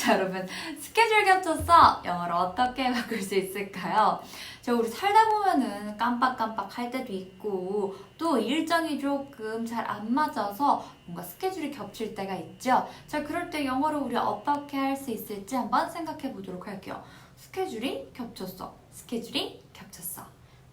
자, 여러분, 스케줄 겹쳤어! 영어로 어떻게 바꿀 수 있을까요? 저 우리 살다 보면은 깜빡깜빡 할 때도 있고, 또 일정이 조금 잘 안 맞아서 뭔가 스케줄이 겹칠 때가 있죠? 자, 그럴 때 영어로 우리 어떻게 할 수 있을지 한번 생각해 보도록 할게요. 스케줄이 겹쳤어. 스케줄이 겹쳤어.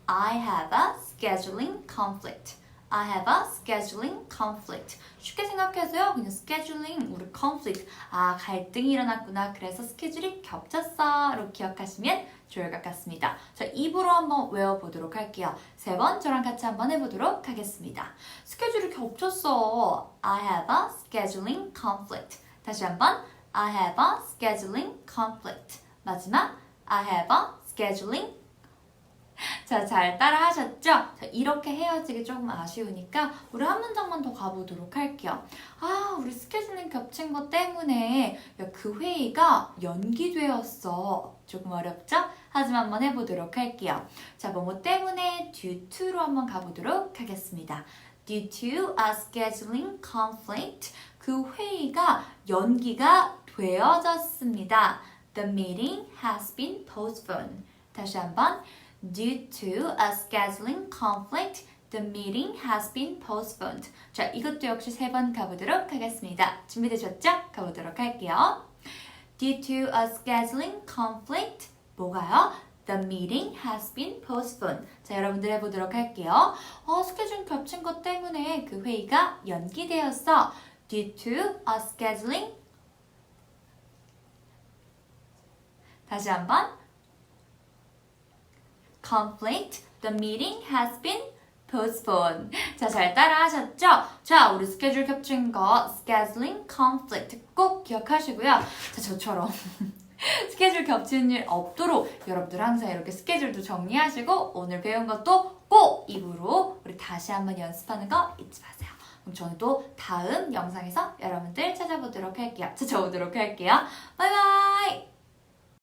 I have a scheduling conflict. I have a scheduling conflict. 쉽게 생각해서요. 그냥 scheduling, 우리 conflict. 아, 갈등이 일어났구나. 그래서 스케줄이 겹쳤어. 로 기억하시면 좋을 것 같습니다. 자, 입으로 한번 외워보도록 할게요. 세 번 저랑 같이 한번 해보도록 하겠습니다. 스케줄이 겹쳤어. I have a scheduling conflict. 다시 한번. I have a scheduling conflict. 마지막. I have a scheduling 자, 잘 따라 하셨죠? 자, 이렇게 헤어지기 조금 아쉬우니까 우리 한 문장만 더 가보도록 할게요. 아, 우리 스케줄링 겹친 것 때문에 야, 그 회의가 연기되었어. 조금 어렵죠? 하지만 한번 해보도록 할게요. 자, 뭐뭐 때문에 due to로 한번 가보도록 하겠습니다. Due to a scheduling conflict, 그 회의가 연기가 되어졌습니다. The meeting has been postponed. 다시 한번. Due to a scheduling conflict, the meeting has been postponed. 자, 이것도 역시 세 번 가보도록 하겠습니다. 준비되셨죠? 가보도록 할게요. Due to a scheduling conflict, 뭐가요? The meeting has been postponed. 자, 여러분들 해보도록 할게요. 어, 스케줄 겹친 것 때문에 그 회의가 연기되었어. Due to a scheduling 다시 한번 conflict, the meeting has been postponed. 자, 잘 따라 하셨죠? 자, 우리 스케줄 겹친 거 scheduling conflict 꼭 기억하시고요. 자, 저처럼 스케줄 겹치는 일 없도록 여러분들 항상 이렇게 스케줄도 정리하시고 오늘 배운 것도 꼭 입으로 우리 다시 한번 연습하는 거 잊지 마세요. 그럼 저는 또 다음 영상에서 여러분들 찾아보도록 할게요. 찾아오도록 할게요. 바이바이!